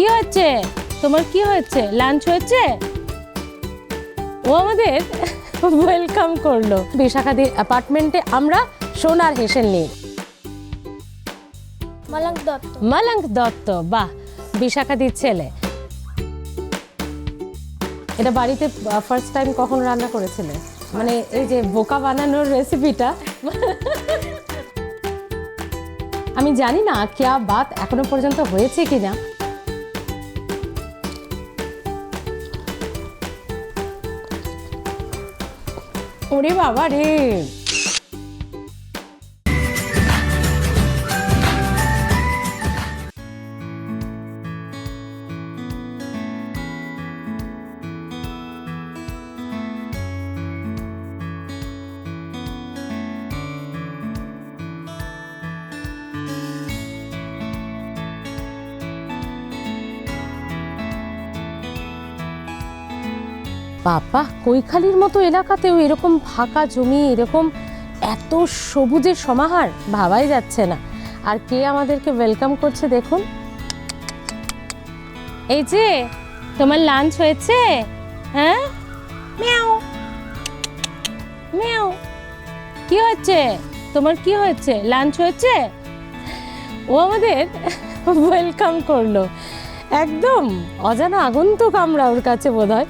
কি হচ্ছে তোমার কি হয়েছে? লাঞ্চ হয়েছে? ও আমাদের ওয়েলকাম করল। বিশাখাদির অ্যাপার্টমেন্টে আমরা সোনার হেসেল নিই। মালাঙ্ক দত্ত। মালাঙ্ক দত্ত বাহ বিশাখাদির ছেলে। এটা বাড়িতে ফার্স্ট টাইম কখন রান্না করেছিলে? মানে এই যে বোকা বানানোর রেসিপিটা আমি জানি না কিয়া বাত এখনও পর্যন্ত হয়েছে কিনা। ওরে বাবা রে বাবা, কৈখালির মতো এলাকাতেও এরকম ফাঁকা জমি, এরকম এত সবুজের সমাহার ভাবাই যাচ্ছে না। আর কে আমাদেরকে ওয়েলকাম করছে দেখুন। এই যে, তোমার লাঞ্চ হয়েছে? হ্যাঁ? ম্যাও। ম্যাও। কি হচ্ছে? তোমার কি হয়েছে? লাঞ্চ হয়েছে? ও আমাদের ওয়েলকাম করল। একদম অজানা আগন্তুক আমরা ওর কাছে বোধ হয়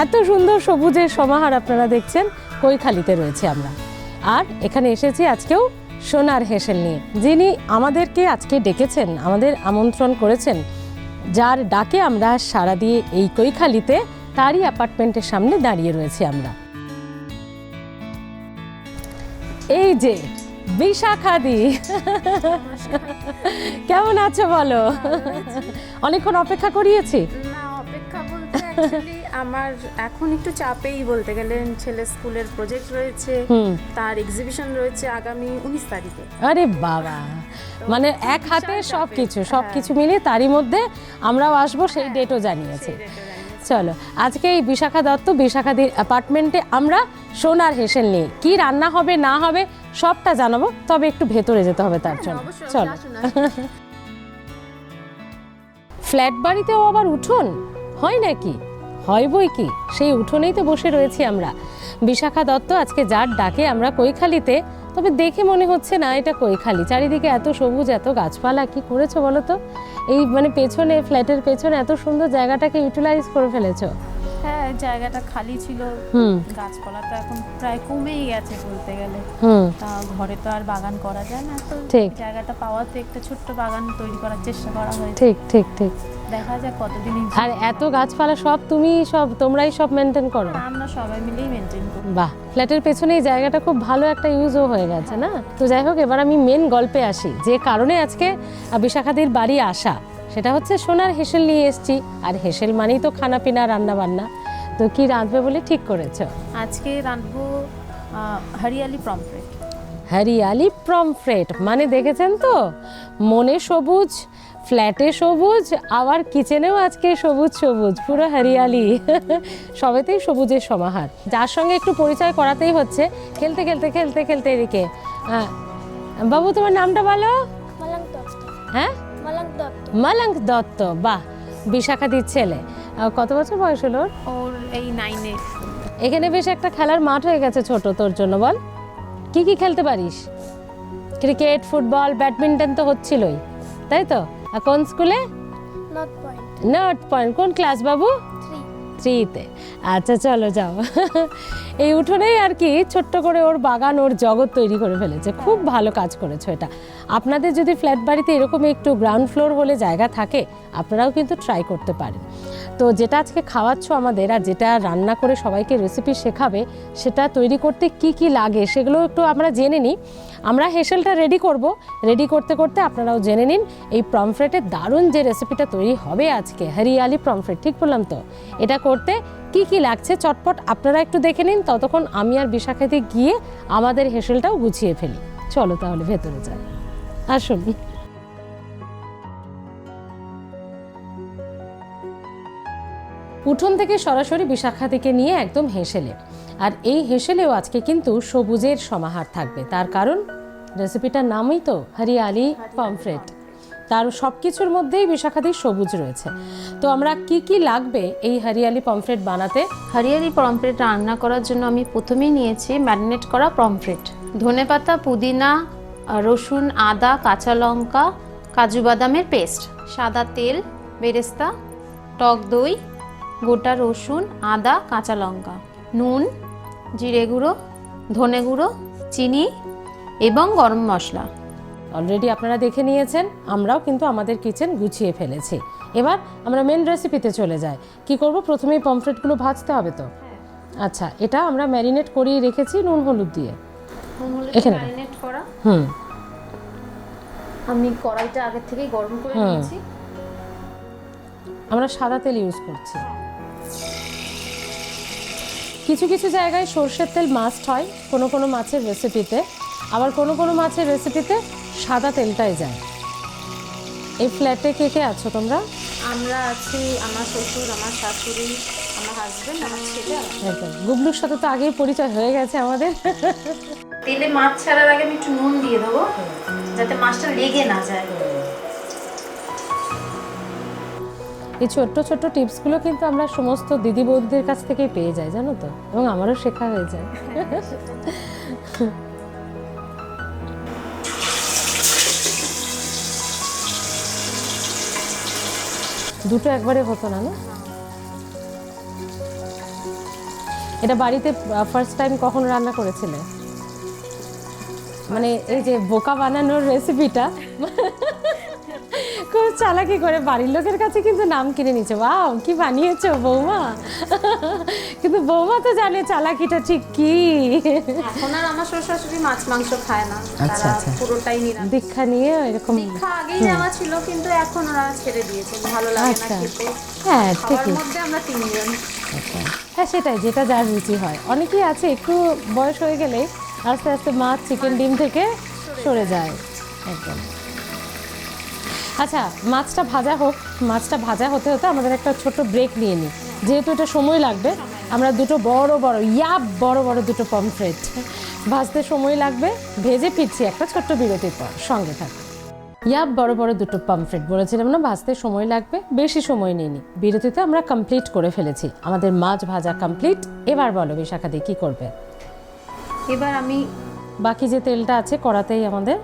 এত সুন্দর সবুজের সমাহার আপনারা দেখছেন কৈখালিতে রয়েছে আমরা। আর এখানে এসেছি আজকেও সোনার হেসেল নিয়ে। যিনি আমাদেরকে আজকে ডেকেছেন আমাদের আমন্ত্রণ করেছেন যার ডাকে আমরা সারা দিয়ে এই কৈখালিতে তারই অ্যাপার্টমেন্টের সামনে দাঁড়িয়ে রয়েছি আমরা। এই যে বিশাখাদি। কেমন আছো বলো? অনেকক্ষণ অপেক্ষা করিয়েছি। অ্যাকচুয়ালি আমার এখন একটু চাপেই বলতে গেলে ছেলে স্কুলের প্রজেক্ট রয়েছে তার এক্সিবিশন রয়েছে আগামী উনিশ তারিখে। আরে বাবা। মানে এক হাতে সব কিছু সব কিছু মিলিয়ে তারই মধ্যে আমরাও আসব সেই ডেটও জানিয়েছি। চলো আজকে এই বিশাখা দত্ত বিশাখাদির অ্যাপার্টমেন্টে আমরা সোনার হেসেল নিই। কি রান্না হবে না হবে সবটা জানাব তবে একটু ভেতরে যেতে হবে তার জন্য। চলো। ফ্ল্যাট বাড়িতেও আবার উঠোন? হয় নাকি? হয় বই কি? সেই উঠোনেই তো বসে রয়েছি আমরা। বিশাখা দত্ত আজকে যার ডাকে আমরা কৈখালিতে তবে দেখে মনে হচ্ছে না এটা কৈখালি। চারিদিকে এত সবুজ এত গাছপালা কি করেছ বলো তো? এই মানে পেছনে ফ্ল্যাটের পেছনে এত সুন্দর জায়গাটাকে ইউটিলাইজ করে ফেলেছো। হ্যাঁ জায়গাটা খালি ছিল। গাছপালা তো এখন প্রায় কমেই গেছে বলতে গেলে। হুম। তা ঘরে তো আর বাগান করা যায় না। তো ঠিক। জায়গাটা পাওয়াতে একটা ছোট্ট বাগান তৈরি করার চেষ্টা করা হয়েছে। ঠিক ঠিক ঠিক। দেখা যাক কতদিন আর এত গাছপালা সব তুমি সব তোমরাই সব মেনটেন করো? আমরা সবাই মিলেই মেনটেন করি। বাহ ফ্ল্যাটের পেছনে এই জায়গাটা খুব ভালো একটা ইউজও হয়ে গেছে না? তো যাই হোক এবার আমি মেন গল্পে আসি। যে কারণে আজকে বিশাখাদির বাড়ি আসা সেটা হচ্ছে সোনার হেসেল নিয়ে এসেছি। আর হেসেল মানেই তো খানা পিনা রান্না বান্না তো কি রাঁধবে বলে ঠিক করেছ? আজকে রাঁধবো হরিয়ালি প্রমফ্রেট হরিয়ালি প্রমফ্রেট মানে দেখেছেন তো? মনে সবুজ ফ্ল্যাটে সবুজ আবার কিচেনেও আজকে সবুজ সবুজ পুরো হরিয়ালি। সবেতেই সবুজের সমাহার। যার সঙ্গে একটু পরিচয় করাতেই হচ্ছে খেলতে খেলতে খেলতে খেলতে এদিকে। আহ, বাবু তোমার নামটা বলো? হ্যাঁ? মালাঙ্ক দত্ত। বাহ বিশাখাদির ছেলে। কত বছর বয়স হলো ওর? এই নাইনে এখানে বেশ একটা খেলার মাঠ হয়ে গেছে ছোট তোর জন্য বল। কি কি খেলতে পারিস? ক্রিকেট ফুটবল ব্যাডমিন্টন তো হচ্ছিলই তাই তো? কোন স্কুলে? নর্থ পয়েন্ট কোন ক্লাস বাবু? থ্রি থ্রিতে আচ্ছা চলো যাও। এই উঠোনেই আর কি ছোট্ট করে ওর বাগান, ওর জগৎ তৈরি করে ফেলেছে। খুব ভালো কাজ করেছ এটা। আপনাদের যদি ফ্ল্যাট বাড়িতে এরকম একটু গ্রাউন্ড ফ্লোর হলে জায়গা থাকে, আপনারাও কিন্তু ট্রাই করতে পারেন। তো যেটা আজকে খাওয়াচ্ছ আমাদের আর যেটা রান্না করে সবাইকে রেসিপি শেখাবে, সেটা তৈরি করতে কি কি লাগে সেগুলো একটু আমরা জেনে নিই। আমরা হেসেলটা রেডি করব। রেডি করতে করতে আপনারাও জেনে নিন, এই প্রমফ্রেটের দারুণ যে রেসিপিটা তৈরি হবে আজকে। হরিয়ালি প্রমফ্রেট ঠিক বললাম তো? এটা করতে কি কি লাগছে চটপট আপনারা একটু দেখে নিন, ততক্ষণ আমি আর বিশাখাতে গিয়ে আমাদের হেসেলটাও গুছিয়ে ফেলি। চলো তাহলে ভেতরে যাই। আসুন। উঠোন থেকে সরাসরি বিশাখা থেকে নিয়ে একদম হেসেলে। আর এই হেসেলেও আজকে কিন্তু সবুজের সমাহার থাকবে। তার কারণ রেসিপিটার নামই তো হরিয়ালি পমফ্রেট। তার সব কিছুর মধ্যেই বিশাখাদি সবুজ রয়েছে। তো আমরা কি কি লাগবে এই হরিয়ালি পমফ্রেট বানাতে? হরিয়ালি পমফ্রেট রান্না করার জন্য আমি প্রথমেই নিয়েছি ম্যারিনেট করা পমফ্রেট। ধনেপাতা পুদিনা, রসুন, আদা, কাঁচা লঙ্কা, কাজু বাদামের পেস্ট, সাদা তেল, বেরেস্তা, টক দই, গোটা রসুন, আদা, কাঁচা লঙ্কা, নুন, জিরে গুঁড়ো, ধনে গুঁড়ো, চিনি এবং গরম মশলা। অলরেডি আপনারা দেখে নিয়েছেন আমরাও কিন্তু আমাদের কিচেন গুছিয়ে ফেলেছি। এবার আমরা মেন রেসিপিতে চলে যাই। কি করব? প্রথমেই পমফ্রেটগুলো ভাজতে হবে তো? আচ্ছা এটা আমরা ম্যারিনেট করিয়ে রেখেছি নুন হলুদ দিয়ে। এখানে ম্যারিনেট করা। হুম। আমি কড়াইটা আগে থেকেই গরম করে। নিয়েছি। আমরা সাদা তেল ইউজ করছি। কিছু কিছু জায়গায় সর্ষের তেল মাস্ট হয় কোনো কোনো মাছের রেসিপিতে আবার কোনো কোনো মাছের রেসিপিতে সাদা তেলটাই যায়। এই ফ্ল্যাটে কে কে আছো তোমরা? আমরা আছি আমার শ্বশুর আমার শাশুড়ি আমার হাজবেন্ড আমার ছেলে একদম। গুবলুর সাথে তো আগেই পরিচয় হয়ে গেছে আমাদের। তেলে মাছ ছাড়ার আগে আমি একটু নুন দিয়ে দেবো যাতে মাছটা লেগে না যায়। এই ছোট্ট ছোট্ট টিপসগুলো কিন্তু আমরা সমস্ত দিদি বৌদিদের কাছ থেকেই পেয়ে যাই জানো তো? এবং আমারও শেখা হয়ে যায়। দুটো একবারে হতো না না? এটা বাড়িতে ফার্স্ট টাইম কখন রান্না করেছিলে? মানে এই যে বোকা বানানোর রেসিপিটা চালাকি করে বাড়ির লোকের কাছে কিন্তু নাম কিনে নিচ্ছে ওয়াও কি বানিয়েছো বৌমা? কিন্তু বৌমা তো জানে চালাকিটা ঠিক কি। এখন আর আমার শ্বশুর শাশুড়ি মাছ মাংস খায় না। আচ্ছা, তারা আচ্ছা। পুরোটাই নিরামিষ। দীক্ষা নিয়ে এরকম দীক্ষা আগেই নেওয়া ছিল কিন্তু এখন ওরা ছেড়ে দিয়েছে। ভালো লাগে না আচ্ছা। খেতে। হ্যাঁ ঠিকই। মধ্যে আমরা তিনজন। আচ্ছা। হ্যাঁ সেটাই যেটা যার রুচি হয়। অনেকেই আছে একটু বয়স হয়ে গেলে আস্তে আস্তে মাছ চিকেন ডিম থেকে সরে যায়। একদম। আচ্ছা মাছটা ভাজা হোক মাছটা ভাজা হতে হতে আমাদের একটা ছোট ব্রেক নিয়ে নিই। যেহেতু এটা সময় লাগবে আমরা দুটো বড় বড় ইয়াব বড় বড় দুটো পমফ্রেট ভাজতে সময় লাগবে ভেজে ফিরছি একটা ছোট্ট বিরতির পর। সঙ্গে থাক ইয়াব বড় বড় দুটো পামফ্রেট বলেছিলাম না ভাজতে সময় লাগবে বেশি সময় নিইনি। বিরতিতে আমরা কমপ্লিট করে ফেলেছি। আমাদের মাছ ভাজা কমপ্লিট এবার বলো বিশাখা দিয়ে কী করবে? এবার আমি বাকি যে তেলটা আছে কড়াতেই আমাদের।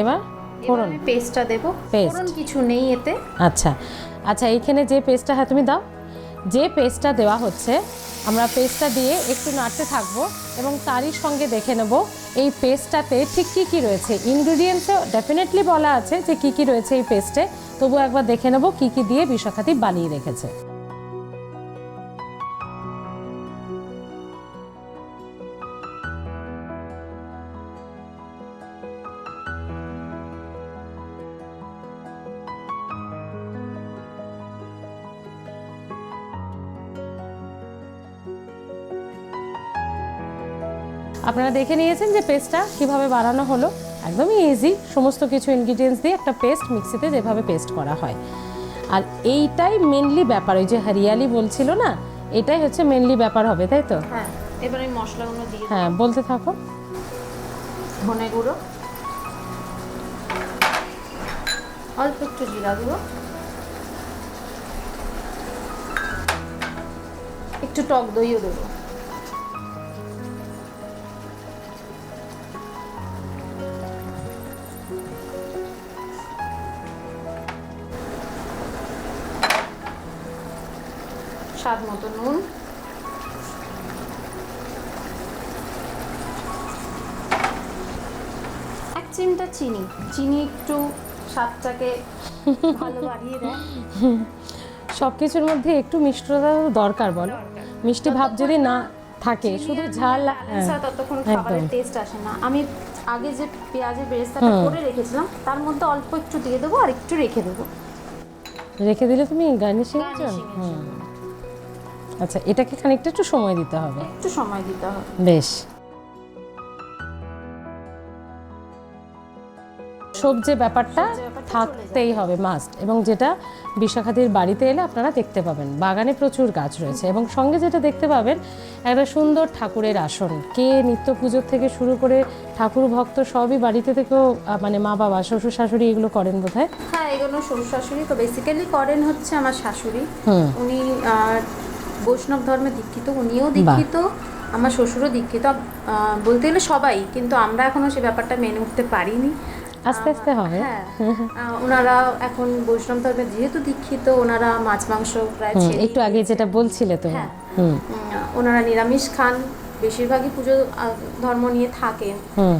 এবার? ফোড়ন? পেস্টটা দেবো. ফোড়ন কিছু নেই এতে। আচ্ছা। আচ্ছা এইখানে যে পেস্টটা হ্যাঁ তুমি দাও। যে পেস্টটা দেওয়া হচ্ছে আমরা পেস্টটা দিয়ে একটু নাড়তে থাকব এবং তারই সঙ্গে দেখে নেব এই পেস্টটাতে ঠিক কী কী রয়েছে। ইনগ্রিডিয়েন্টসে ডেফিনেটলি বলা আছে যে কী কী রয়েছে এই পেস্টে তবু একবার দেখে নেব কী কী দিয়ে বিশাখাতি বানিয়ে রেখেছে। আপনারা দেখে নিয়েছেন যে পেস্টটা কীভাবে বানানো হলো। একদমই ইজি সমস্ত কিছু ইনগ্রিডিয়েন্টস দিয়ে একটা পেস্ট মিক্সিতে যেভাবে পেস্ট করা হয়। আর এইটাই মেনলি ব্যাপার ওই যে হরিয়ালি বলছিল না এটাই হচ্ছে মেনলি ব্যাপার হবে তাই তো? হ্যাঁ এবার মশলাগুলো দিয়ে হ্যাঁ বলতে থাকো। ধনে গুঁড়ো অল্প একটু জিরা গুঁড়ো একটু টক দইও দেবো। স্বাদ মতো নুন। এক চিমটা চিনি। চিনি একটু স্বাদটাকে ভালো বাড়িয়ে দেয়। সব কিছুর মধ্যে একটু মিষ্টতা দরকার বলো। মিষ্টি ভাব যদি না থাকে শুধু ঝাল হ্যাঁ, ততক্ষণ খাবারের টেস্ট আসে না। আমি আগে যে পেঁয়াজের বেরেস্তাটা করে রেখেছিলাম তার মধ্যে অল্প একটু দিয়ে দেবো আর একটু রেখে দেবো। রেখে দিলে তুমি গার্নিশিং এর জন্য। আচ্ছা এটাকে খানিকটা একটু সময় দিতে হবে। একটু সময় দিতে হবে। বেশ। সব যে ব্যাপারটা থাকতেই হবে মাস্ট এবং যেটা বিশাখাদির বাড়িতে এলে আপনারা দেখতে পাবেন বাগানে প্রচুর গাছ রয়েছে এবং সঙ্গে যেটা দেখতে পাবেন একটা সুন্দর ঠাকুরের আসন। কে নিত্য পুজোর থেকে শুরু করে ঠাকুর ভক্ত সবই বাড়িতে থেকেও মানে মা বাবা শ্বশুর শাশুড়ি এগুলো করেন বোধ হয় হ্যাঁ এগুলো শ্বশুর শাশুড়ি তো বেসিক্যালি করেন হচ্ছে আমার শাশুড়ি। উনি বৈষ্ণব ধর্মে দীক্ষিত উনিও দীক্ষিত আমার শ্বশুরও দীক্ষিত বলতে গেলে সবাই কিন্তু আমরা এখনও সে ব্যাপারটা মেনে উঠতে পারিনি। আস্তে আস্তে হবে। হ্যাঁ ওনারা এখন বৈষ্ণব ধর্মে যেহেতু দীক্ষিত ওনারা মাছ মাংস প্রায় একটু আগে যেটা বলছিলে তো হ্যাঁ। ওনারা নিরামিষ খান বেশিরভাগই পুজো ধর্ম নিয়ে থাকেন।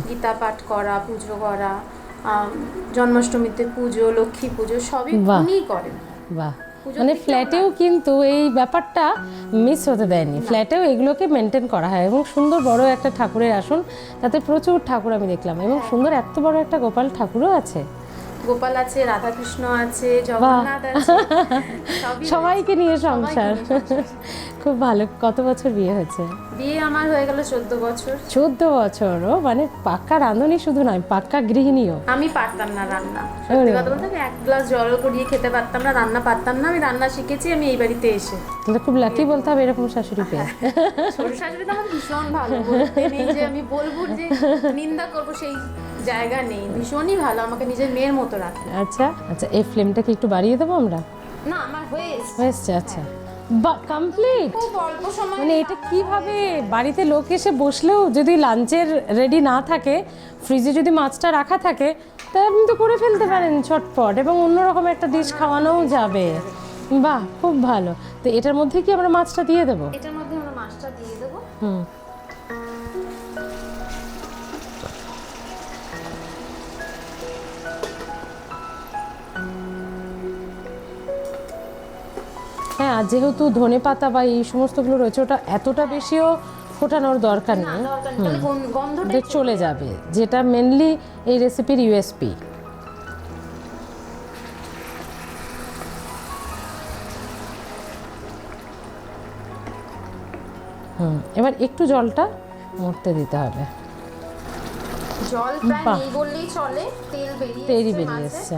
গীতা পাঠ করা পুজো করা জন্মাষ্টমীতে পুজো লক্ষ্মী পুজো সবই। উনিই করেন। বাহ। মানে ফ্ল্যাটেও কিন্তু এই ব্যাপারটা মিস হতে দেয়নি ফ্ল্যাটেও এগুলোকে মেনটেন করা হয় এবং সুন্দর বড় একটা ঠাকুরের আসন তাতে প্রচুর ঠাকুর আমি দেখলাম এবং। সুন্দর এত বড় একটা গোপাল ঠাকুরও আছে গোপাল আছে রাধাকৃষ্ণ আছে জগন্নাথ আছে সবাইকে নিয়ে সংসার। খুব ভালো। কত বছর বিয়ে হয়েছে? বিয়ে আমার হয়ে গেল চোদ্দ বছর। চোদ্দ বছর? ও মানে পাক্কা রাঁধুনি শুধু নয় পাক্কা গৃহিণীও। আমি পারতাম না রান্না। সত্যি কথা বলতে আমি এক গ্লাস জল করিয়ে খেতে পারতাম না রান্না পারতাম না। আমি রান্না শিখেছি আমি এই বাড়িতে এসে। তাহলে খুব লাকি বলতে হবে এরকম শাশুড়ি পেয়ে। ছোট শাশুড়ি তো আমার ভীষণ ভালো বলতে নেই যে আমি বলব যে নিন্দা করব সেই জায়গা নেই। ভীষণই ভালো আমাকে নিজের মেয়ের মতো রাখে আচ্ছা আচ্ছা এই ফ্লেমটাকে একটু বাড়িয়ে দেবো আমরা? না আমার হয়ে হয়েছে আচ্ছা। বা কমপ্লিট মানে এটা কীভাবে বাড়িতে লোক এসে বসলেও যদি লাঞ্চের রেডি না থাকে ফ্রিজে যদি মাছটা রাখা থাকে তা আপনি তো করে ফেলতে পারেন ছটপট এবং অন্যরকম একটা ডিশ খাওয়ানোও যাবে। বাহ খুব ভালো। তো এটার মধ্যে কি আমরা মাছটা দিয়ে দেবো? এটার মধ্যে আমরা মাছটা দিয়ে দেবো। হুম। হ্যাঁ আর যেহেতু ধনে পাতা বা এই সমস্তগুলো রয়েছে ওটা এতটা বেশিও ফোটানোর দরকার নেই। গন্ধটা চলে যাবে। যেটা মেনলি এই রেসিপির ইউএসপি হুম এবার একটু জলটা মরতে দিতে হবে। জল প্রায় নেই বললেই চলে তেল বেরিয়ে বেরিয়ে এসছে।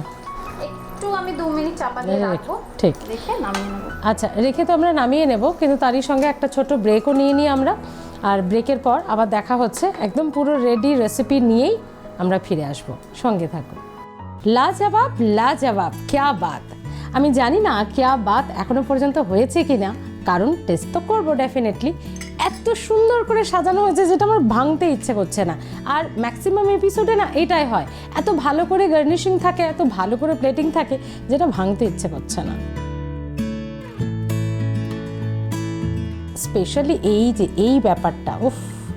একটু আমি দু মিনিট চাপা দিয়ে রাখব। ঠিক রেখে নামিয়ে নেব। আচ্ছা রেখে তো আমরা নামিয়ে নেব কিন্তু তারই সঙ্গে একটা ছোট ব্রেকও নিয়ে নিই আমরা। আর ব্রেকের পর আবার দেখা হচ্ছে একদম পুরো রেডি রেসিপি নিয়েই আমরা ফিরে আসব। সঙ্গে থাকুন। লাজবাব লাজবাব ক্যা বাত? আমি জানি না ক্যা বাত এখনও পর্যন্ত হয়েছে কিনা কারণ টেস্ট তো করব ডেফিনেটলি এত সুন্দর করে সাজানো হয়েছে যেটা আমার ভাঙতে ইচ্ছে করছে না। আর ম্যাক্সিমাম এপিসোডে না এটাই হয়। এত ভালো করে গার্নিশিং থাকে, এত ভালো করে প্লেটিং থাকে, যেটা ভাঙতে ইচ্ছে করছে না। স্পেশালি এই যে, এই ব্যাপারটা, উফ,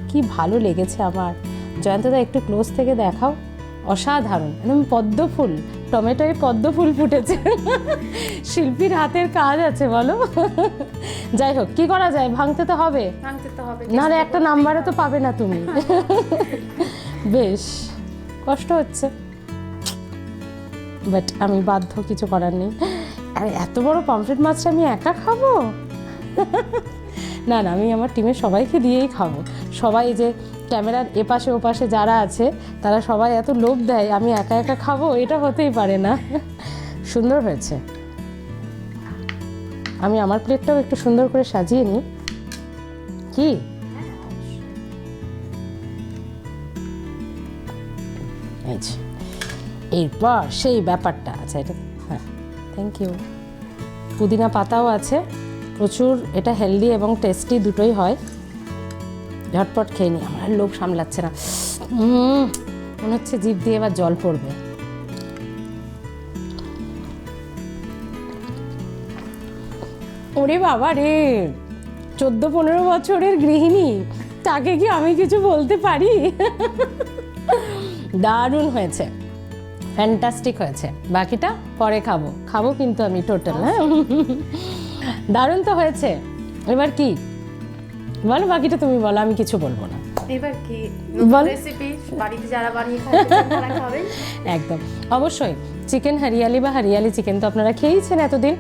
কি ভালো লেগেছে আমার। জয়ন্তদা, একটু ক্লোজ থেকে দেখাও। অসাধারণ, একদম পদ্ম ফুল। টমেটোয় পদ্ম ফুল ফুটেছে। শিল্পীর হাতের কাজ আছে বলো। যাই হোক কি করা যায়? ভাঙতে তো হবে। ভাঙতে তো হবে নাহলে একটা নাম্বারে তো পাবে না তুমি। বেশ কষ্ট হচ্ছে। বাট আমি বাধ্য কিছু করার নেই। আরে এত বড় পমফ্রেট মাছটা আমি একা খাব? না না আমি আমার টিমের সবাইকে দিয়েই খাব। সবাই যে ক্যামেরার এপাশে ওপাশে যারা আছে, তারা সবাই এত লোভ দেয়, আমি একা একা খাব, এটা হতেই পারে না। সুন্দর হয়েছে। আমি আমার প্লেটটাও একটু সুন্দর করে সাজিয়ে নিই। কি। এরপর সেই ব্যাপারটা। আচ্ছা এটা হ্যাঁ থ্যাংক ইউ পুদিনা পাতাও আছে, প্রচুর, এটা হেলদি এবং টেস্টি দুটোই হয়। ঝটপট খেয়ে নিই আমার লোভ সামলাচ্ছে না। মনে হচ্ছে জিভ দিয়ে এবার জল পড়বে। ওরে বাবা রে, চোদ্দ পনেরো বছরের গৃহিণী, তাকে কি আমি কিছু বলতে পারি? দারুণ হয়েছে ফ্যান্টাস্টিক হয়েছে। বাকিটা পরে খাব খাব কিন্তু আমি টোটাল হ্যাঁ? দারুণ তো হয়েছে। এবার কি? বলো বাকিটা তুমি বলো আমি কিছু বলব না। এবার কি রেসিপি বাড়িতে যারা বানিয়ে খাবে একদম। অবশ্যই চিকেন হরিয়ালি বা হরিয়ালি চিকেন তো আপনারা খেয়েইছেন এতদিন।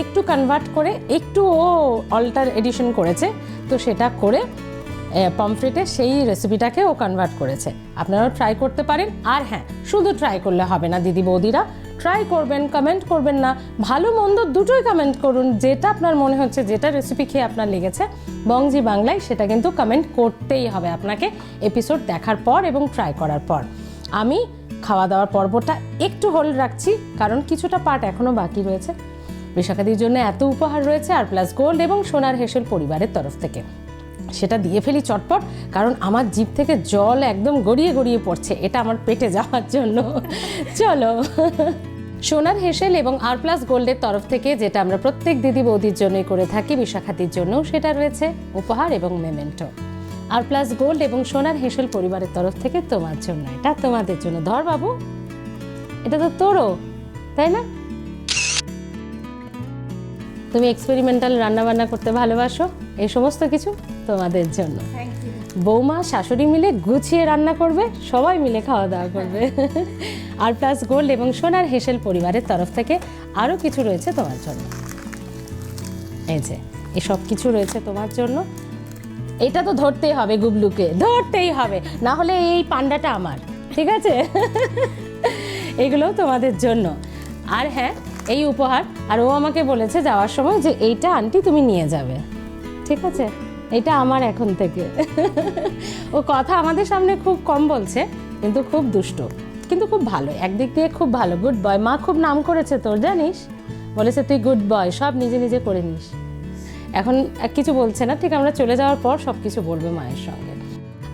একটু কনভার্ট করে একটু ও অল্টার এডিশন করেছে তো সেটা করে পমফ্রেটে সেই রেসিপিটাকে ও কনভার্ট করেছে। আপনারাও ট্রাই করতে পারেন। আর হ্যাঁ শুধু ট্রাই করলে হবে না দিদি বৌদিরা। ট্রাই করবেন কমেন্ট করবেন না, ভালো মন্দ দুটোই কমেন্ট করুন, যেটা আপনার মনে হচ্ছে, যেটা রেসিপি খেয়ে আপনার লেগেছে, বংজি বাংলায় সেটা কিন্তু কমেন্ট করতেই হবে আপনাকে এপিসোড দেখার পর এবং ট্রাই করার পর। আমি খাওয়া দাওয়ার পর্বটা একটু হোল্ড রাখছি, কারণ কিছুটা পার্ট এখনও বাকি রয়েছে। বিশাখাদির জন্য এত উপহার রয়েছে, আর প্লাস গোল্ড এবং সোনার হেসেল পরিবারের তরফ থেকে। সেটা দিয়ে ফেলি চটপট, কারণ আমার জিভ থেকে জল একদম গড়িয়ে গড়িয়ে পড়ছে, এটা আমার পেটে যাওয়ার জন্য। চলো। সোনার হেসেল এবং আর প্লাস গোল্ডের তরফ থেকে যেটা আমরা প্রত্যেক দিদি বৌদির জন্যই করে থাকি, বিশাখাতির জন্যও সেটা রয়েছে, উপহার এবং মেমেন্টো আর প্লাস গোল্ড এবং সোনার হেসেল পরিবারের তরফ থেকে তোমার জন্য, এটা তোমাদের জন্য। ধর বাবু, এটা তো তোরও, তাই না? তুমি এক্সপেরিমেন্টাল রান্না বান্না করতে ভালোবাসো এই সমস্ত কিছু তোমাদের জন্য। বৌমা শাশুড়ি মিলে গুছিয়ে রান্না করবে সবাই মিলে খাওয়া দাওয়া করবে। আর প্লাস গোল্ড এবং সোনার হেসেল পরিবারের তরফ থেকে আরও কিছু রয়েছে তোমার জন্য। এই যে এসব কিছু রয়েছে তোমার জন্য। এটা তো ধরতেই হবে গুবলুকে ধরতেই হবে। না হলে এই পান্ডাটা আমার ঠিক আছে? এগুলোও তোমাদের জন্য। আর হ্যাঁ এই উপহার। আর ও আমাকে বলেছে যাওয়ার সময় যে এইটা আন্টি তুমি নিয়ে যাবে। ঠিক আছে? এটা আমার এখন থেকে। ও কথা আমাদের সামনে খুব কম বলছে, কিন্তু খুব দুষ্ট। কিন্তু খুব ভালো। একদিক দিয়ে খুব ভালো। গুড বয় মা খুব নাম করেছে তোর, জানিস? বলেছে, তুই গুড বয় সব নিজে নিজে করে নিস। এখন কিছু বলছে না। ঠিক, আমরা চলে যাওয়ার পর সব কিছু বলবে মায়ের সঙ্গে।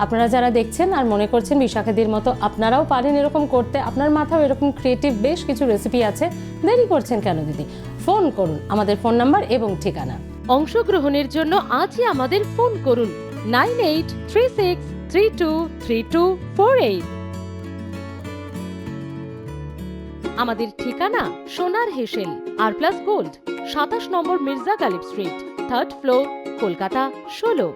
আপনারা যারা দেখছেন আর মনে করছেন বিশাখাদির মতো আপনারাও পারেন এরকম করতে, আপনার মাথাও এরকম ক্রিয়েটিভ বেশ কিছু রেসিপি আছে। দেরি করছেন কেন দিদি? ফোন করুন, আমাদের ফোন নাম্বার এবং ঠিকানা। অংশগ্রহণের জন্য আজই আমাদের ফোন করুন। Nine eight three six three two three two four eight. আমাদের ঠিকানা সোনার হেসেল, আর প্লাস গোল্ড সাতাশ নম্বর Mirza Ghalib street third floor Kolkata, ষোলো।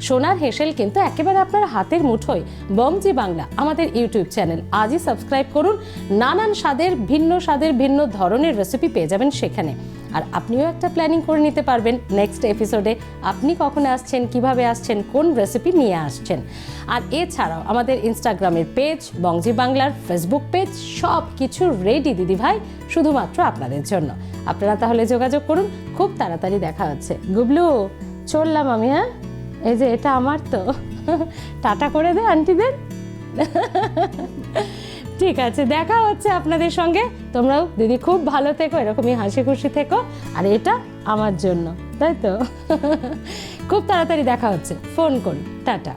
সোনার হেসেল কিন্তু একেবারে আপনার হাতের মুঠোয়। বংজি বাংলা, আমাদের ইউটিউব চ্যানেল। আজই সাবস্ক্রাইব করুন। নানান স্বাদের, ভিন্ন স্বাদের, ভিন্ন ধরনের রেসিপি পেয়ে যাবেন সেখানে। আর আপনিও একটা প্ল্যানিং করে নিতে পারবেন নেক্সট এপিসোডে আপনি কখন আসছেন, কীভাবে আসছেন, কোন রেসিপি নিয়ে আসছেন? আর এছাড়াও আমাদের ইনস্টাগ্রামের পেজ বংজি বাংলার ফেসবুক পেজ সব কিছু রেডি দিদি ভাই শুধুমাত্র আপনাদের জন্য। আপনারা তাহলে যোগাযোগ করুন। খুব তাড়াতাড়ি দেখা হচ্ছে। গুবলু, চললাম আমি হ্যাঁ? এই যে এটা আমার তো। টাটা করে দে আন্টিদের ঠিক আছে, দেখা হচ্ছে আপনাদের সঙ্গে। তোমরাও দিদি খুব ভালো থেকো, এরকমই হাসি খুশি থেকো। আর এটা আমার জন্য, তাই তো? খুব তাড়াতাড়ি দেখা হচ্ছে। ফোন করুন। টাটা।